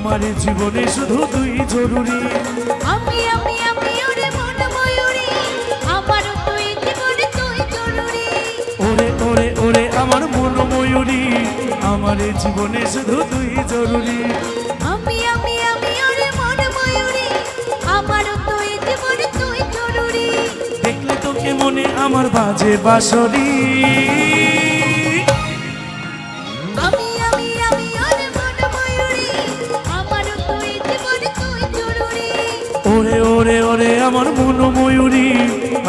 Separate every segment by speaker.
Speaker 1: আমার জীবনে শুধু তুই জরুরি।
Speaker 2: আমি আমি আমি ওরে মন ময়ূরী আমার তুই জীবনে তুই জরুরি।
Speaker 1: ওরে ওরে ওরে আমার মন ময়ূরী আমার জীবনে শুধু তুই জরুরি।
Speaker 2: আমি আমি আমি ওরে মন ময়ূরী আমার তুই জীবনে তুই জরুরি।
Speaker 1: দেখলে তোকে মনে আমার বাজে বাসরি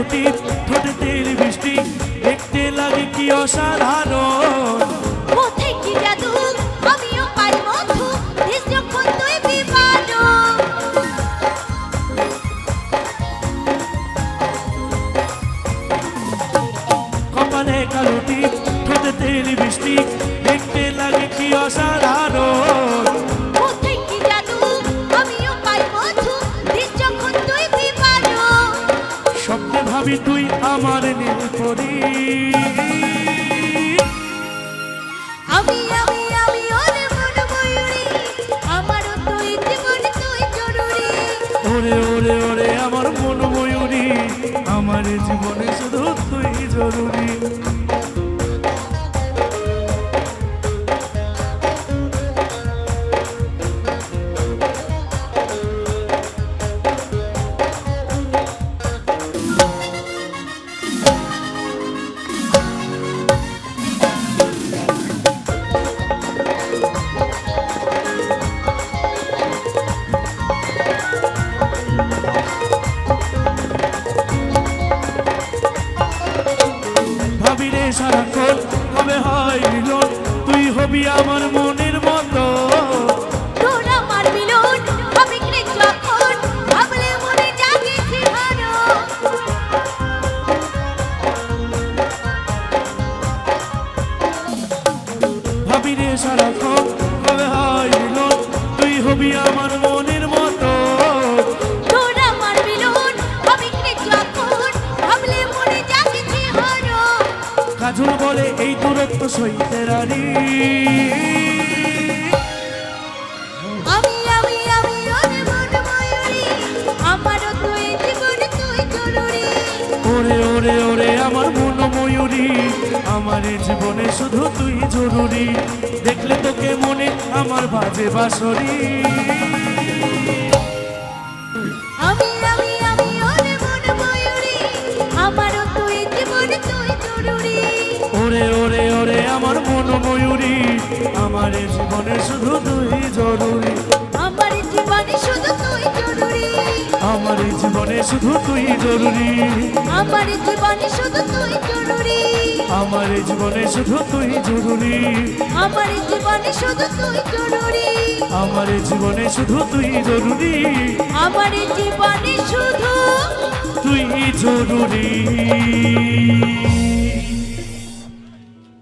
Speaker 1: কপালে ঠোঁটের বৃষ্টি দেখতে লাগে কি অসাধারণ। আমার নীল পরি।
Speaker 2: আমি আমি আমি ওরে মন ময়ূরী। আমার তুই জীবন তুই জরুরি।
Speaker 1: ওরে ওরে ওরে আমার মন ময়ূরী। আমার জীবনে শুধু তুই জরুরি। সারাক্ষণ কবে হয় তুই হবি আমার মনের মতো।
Speaker 2: মনে
Speaker 1: কাজল বলে এই দূরত্ব সইতে রানি।
Speaker 2: ওরে
Speaker 1: ওরে ওরে আমার মন ময়ূরী। আমার জীবনে শুধু তুই জরুরি। মনে
Speaker 2: তুই জরুরি।
Speaker 1: ওরে ওরে ওরে আমার মন ময়ূরী আমার জীবনে শুধু তুই জরুরি।
Speaker 2: আমার জীবনে শুধু তুই জরুরি।
Speaker 1: আমার জীবনে শুধু তুই জরুরি।
Speaker 2: আমার জীবনে শুধু তুই জরুরি।
Speaker 1: আমার জীবনে শুধু তুই জরুরি।
Speaker 2: আমার জীবনে শুধু তুই জরুরি।
Speaker 1: আমার জীবনে শুধু তুই জরুরি।
Speaker 2: আমার জীবনে শুধু
Speaker 1: তুই জরুরি।